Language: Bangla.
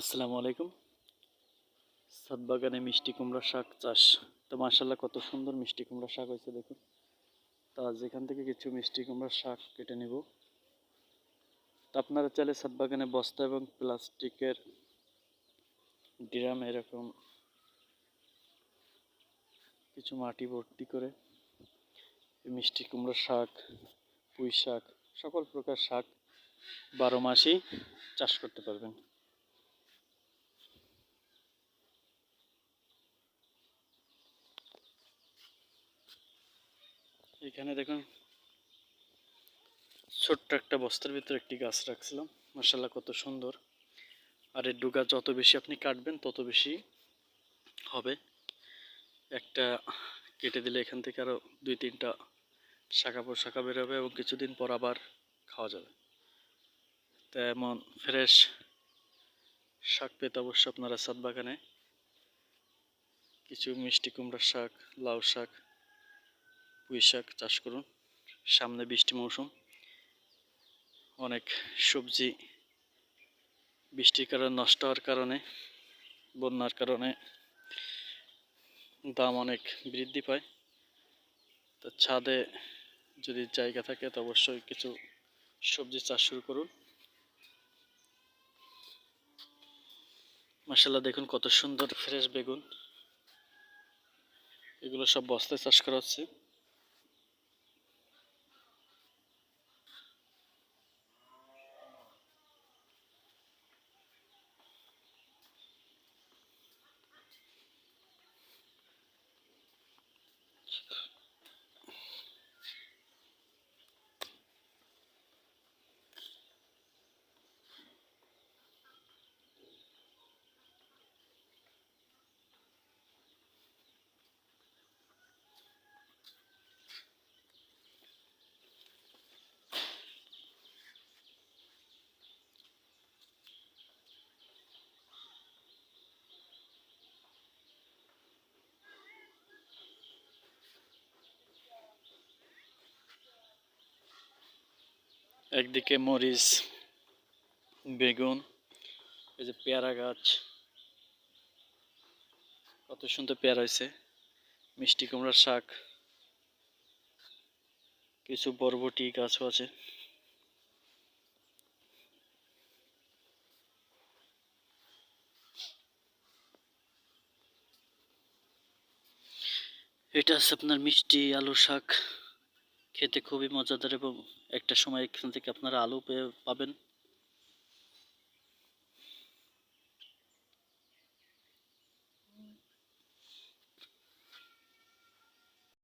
আসসালামু আলাইকুম। সাত বাগানে মিষ্টি কুমড়া শাক চাষ। তো মার্শাল্লাহ কত সুন্দর মিষ্টি কুমড়া শাক হয়েছে দেখুন। তা যেখান থেকে কিছু মিষ্টি কুমড়া শাক কেটে নেব। তা আপনারা চাইলে সাত বাগানে বস্তা এবং প্লাস্টিকের ড্রাম এরকম কিছু মাটি ভর্তি করে মিষ্টি কুমড়ো শাক, পুঁই শাক, সকল প্রকার শাক বারো মাসই চাষ করতে পারবেন। এখানে দেখুন, ছোট্ট একটা বস্তার ভিতরে একটি গাছ রাখছিলাম। মার্শাল্লাহ কত সুন্দর। আর এর ডুগা যত বেশি আপনি কাটবেন, তত বেশি হবে। একটা কেটে দিলে এখান থেকে আরও দুই তিনটা শাখা পর শাখা বেরোবে এবং কিছুদিন পর আবার খাওয়া যাবে। তো এমন ফ্রেশ শাক পেতে অবশ্য আপনারা সাত বাগানে। কিছু মিষ্টি কুমড়ার শাক, লাউ শাক পুঁই শাক চাষ করুন। সামনে বৃষ্টি মৌসুম। অনেক সবজি বৃষ্টির কারণে, নষ্ট হওয়ার কারণে, বন্যার কারণে দাম অনেক বৃদ্ধি পায়। তো ছাদে যদি জায়গা থাকে, তো অবশ্যই কিছু সবজি চাষ শুরু করুন। মাসাল্লাহ দেখুন কত সুন্দর ফ্রেশ বেগুন। এগুলো সব বস্তায় চাষ করা হচ্ছে। একদিকে মরিচ, বেগুন, এই যে পেয়ারা গাছ। কত সুন্দর পেয়ারা হয়েছে। মিষ্টি কুমড়ার শাক। কিছু বরবটি গাছও আছে। এটা আছে আপনার মিষ্টি আলু শাক। খেতে খুবই মজাদার এবং একটা সময় এখান থেকে আপনারা আলু পেয়ে পাবেন।